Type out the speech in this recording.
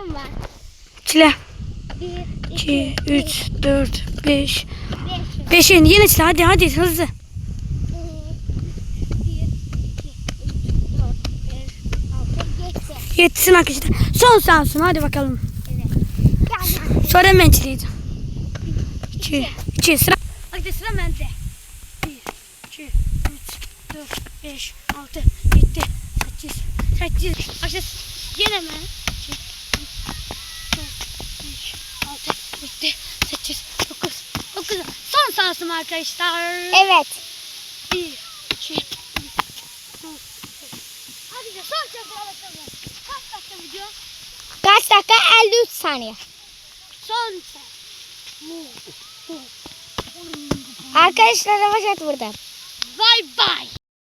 hakkım var. Çile. Bir, 2, 3, 4, 5. beş. Beşin yine çile. Hadi hadi hızlı. Bir, iki, üç, dört, beş, altı, yedi. Yetsin arkadaşlar. Son sansın hadi bakalım. Evet. Sonra ben çileydim. 2, 2 sıra. Hadi sıra bende. 1, 2, 3, 4, 5, 6, 7, 8, 8. Arkadaşlar yine mi? 2, 3, 4, 5, 6, 7, 8, 9, 9. Son sansım arkadaşlar. Evet. 1, 2, 3, 4, 5. Hadi de son bakalım. Kaç dakika video? Kaç dakika? 53 saniye. Son. Arkadaşlar başlat burada. Bye bye.